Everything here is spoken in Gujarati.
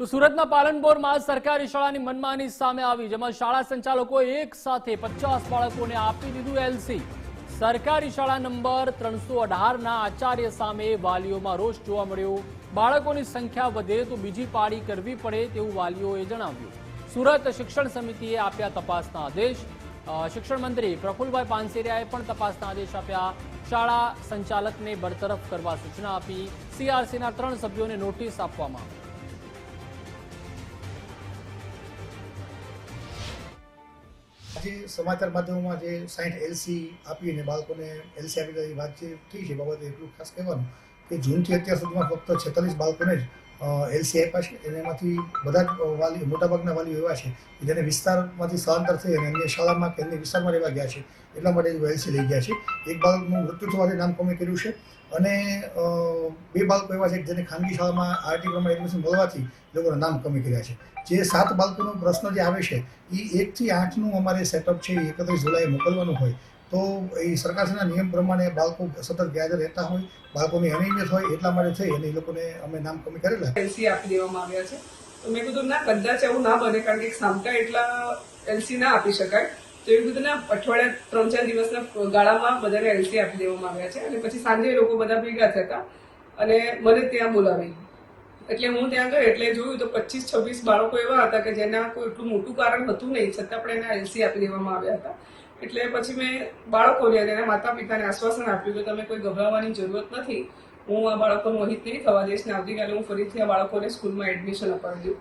તો સુરતના પાલનપુરમાં સરકારી શાળાની મનમાની સામે આવી, જેમાં શાળા સંચાલકોએ એક સાથે પચાસ બાળકોને આપી દીધું એલસી સરકારી શાળા નંબર ત્રણસો અઢારના આચાર્ય સામે વાલીઓમાં રોષ જોવા મળ્યો. બાળકોની સંખ્યા વધે તો બીજી પાળી કરવી પડે તેવું વાલીઓએ જણાવ્યું. સુરત શિક્ષણ સમિતિએ આપ્યા તપાસના આદેશ. શિક્ષણ મંત્રી પ્રફુલભાઈ પાનસેરિયાએ પણ તપાસના આદેશ આપ્યા. શાળા સંચાલકને બરતરફ કરવા સૂચના આપી. સીઆરસીના ત્રણ સભ્યોને નોટિસ આપવામાં આવી. આજે સમાચાર માધ્યમોમાં જે સાઠ એલસી આપીને બાળકોને એલસી આપી એ વાત જે થઈ છે બાબતે એટલું ખાસ કહેવાનું કે જૂનથી અત્યાર સુધીમાં ફક્ત છેતાલીસ બાળકોને જ એલસી આપ્યા છે અને એમાંથી બધા જ વાલી મોટાભાગના વાલીઓ એવા છે કે જેને વિસ્તારમાંથી સ્થળાંતર થઈ અને અન્ય શાળામાં કે અન્ય વિસ્તારમાં રહેવા ગયા છે એટલા માટે એલસી લઈ ગયા છે. એક બાળકનું મૃત્યુ થવાથી નામ કોમે કર્યું છે અને બે બાળકો એવા છે જેને ખાનગી શાળામાં આરટી પ્રમાણે એડમિશન મળવાથી લોકોના નામ કમી કર્યા છે. જે સાત બાળકોનો પ્રશ્ન જે આવે છે એ એકથી આઠનું અમારે સેટઅપ છે એ એકત્રીસ જુલાઈએ મોકલવાનું હોય. તો એ સરકારના નિયમ પ્રમાણે બાળકો સતત ગેરહાજર રહેતા હોય, બાળકોની અનિયમિત હોય, એટલા માટે થઈ અને એ લોકોને અમે નામ કમી કરેલા. એલસી આપી દેવામાં આવ્યા છે. તો મેં કીધું, ના, કદાચ એવું ના બને, કારણ કે એક સામટા એટલા એલસી ના આપી શકાય. તો એવું કીધું ના, અઠવાડિયા ત્રણ ચાર દિવસના ગાળામાં બધાને એલસી આપી દેવામાં આવ્યા છે. અને પછી સાંજે લોકો બધા ભેગા થતા. અને મને ત્યાં બોલાવી. એટલે હું ત્યાં ગઈ, એટલે જોયું તો પચીસ, છવ્વીસ બાળકો એવા હતા કે જેના કોઈ એટલું મોટું કારણ હતું નહીં, છતાં પણ એને એલસી આપી દેવામાં આવ્યા હતા. એટલે પછી મેં બાળકોને અને એના માતા પિતાને આશ્વાસન આપ્યું કે તમે કોઈ ગભરાવાની જરૂરત નથી. હું આ બાળકોનું અહિત નહીં થવા દઈશ ને આવતીકાલે હું ફરીથી આ બાળકોને સ્કૂલમાં એડમિશન અપાવી દઉં.